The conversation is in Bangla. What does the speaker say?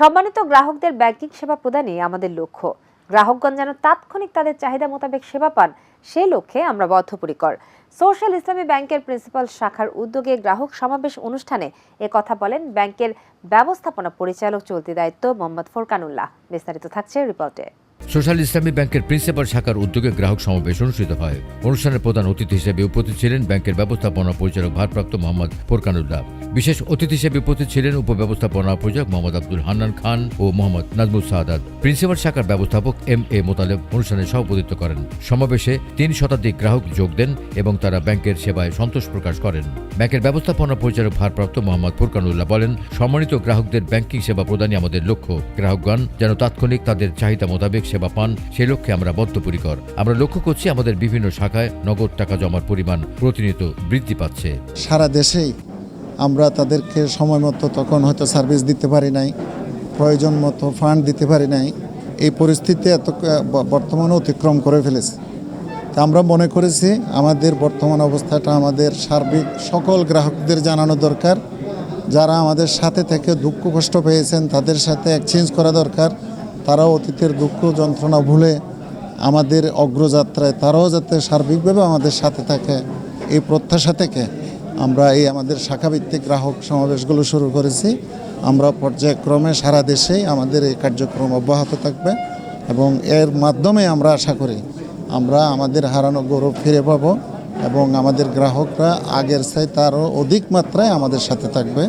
সম্মানিত গ্রাহকদের ব্যাংকিং সেবা প্রদানে আমাদের লক্ষ্য। গ্রাহকগণ যেন তাৎক্ষণিক তাদের চাহিদা মোতাবেক সেবা পান, সে লক্ষ্যে আমরা বদ্ধপরিকর। সোশ্যাল ইসলামী ব্যাংকের প্রিন্সিপাল শাখার উদ্যোগে গ্রাহক সমাবেশ অনুষ্ঠানে এ কথা বলেন ব্যাংকের ব্যবস্থাপনা পরিচালক চলতি দায়িত্ব মোহাম্মদ ফোরকানুল্লাহ। বিস্তারিত থাকছে রিপোর্টে। সোশ্যাল ইসলামী ব্যাংকের প্রিন্সিপাল শাখার উদ্যোগে গ্রাহক সমাবেশ অনুষ্ঠিত হয়। অনুষ্ঠানের প্রধান অতিথি হিসেবে উপস্থিত ছিলেন ব্যাংকের ব্যবস্থাপনা পরিচালক ভারপ্রাপ্ত মোহাম্মদ ফোরকানুল্লাহ বিশেষ অতিথি হিসেবে উপস্থিত ছিলেন উপব্যবস্থাপনা পরিচালক মোহাম্মদ আব্দুল হান্নান খান ও মোহাম্মদ নাজমুল সাহাদাত প্রিন্সিপাল শাখার ব্যবস্থাপক এম এ মোতালেব অনুষ্ঠানে সভাপতিত্ব করেন। সমাবেশে তিন শতাধিক গ্রাহক যোগ দেন এবং তারা ব্যাংকের সেবায় সন্তোষ প্রকাশ করেন। ব্যাংকের ব্যবস্থাপনা পরিচালক ভারপ্রাপ্ত মোহাম্মদ ফুরকানুল্লাহ বলেন, সম্মানিত গ্রাহকদের ব্যাংকিং সেবা প্রদানই আমাদের লক্ষ্য। গ্রাহকগণ যেন তাৎক্ষণিক তাদের চাহিদা মোতাবেক সেবা পান সেই লক্ষ্যে আমরা বদ্ধপরিকর। আমরা লক্ষ্য করছি আমাদের বিভিন্ন শাখায় নগদ টাকা জমার পরিমাণ প্রতিনিয়ত বৃদ্ধি পাচ্ছে। সারা দেশেই আমরা তাদেরকে সময় মতো তখন হয়তো সার্ভিস দিতে পারি নাই, প্রয়োজন মতো ফান্ড দিতে পারি নাই। এই পরিস্থিতি এত বর্তমানে অতিক্রম করে ফেলেছে। তা আমরা মনে করেছি আমাদের বর্তমান অবস্থাটা আমাদের সার্বিক সকল গ্রাহকদের জানানো দরকার। যারা আমাদের সাথে থেকে দুঃখ কষ্ট পেয়েছেন, তাদের সাথে এক্সচেঞ্জ করা দরকার। তারাও অতীতের দুঃখ যন্ত্রণা ভুলে আমাদের অগ্রযাত্রায় তারাও যাতে সার্বিকভাবে আমাদের সাথে থাকে, এই প্রত্যাশা থেকে আমরা এই আমাদের শাখাভিত্তিক গ্রাহক সমাবেশগুলো শুরু করেছি। আমরা পর্যায়ক্রমে সারা দেশেই আমাদের এই কার্যক্রম অব্যাহত থাকবে এবং এর মাধ্যমে আমরা আশা করি আমরা আমাদের হারানো গৌরব ফিরে পাবো এবং আমাদের গ্রাহকরা আগের চাই তারও অধিক মাত্রায় আমাদের সাথে থাকবে।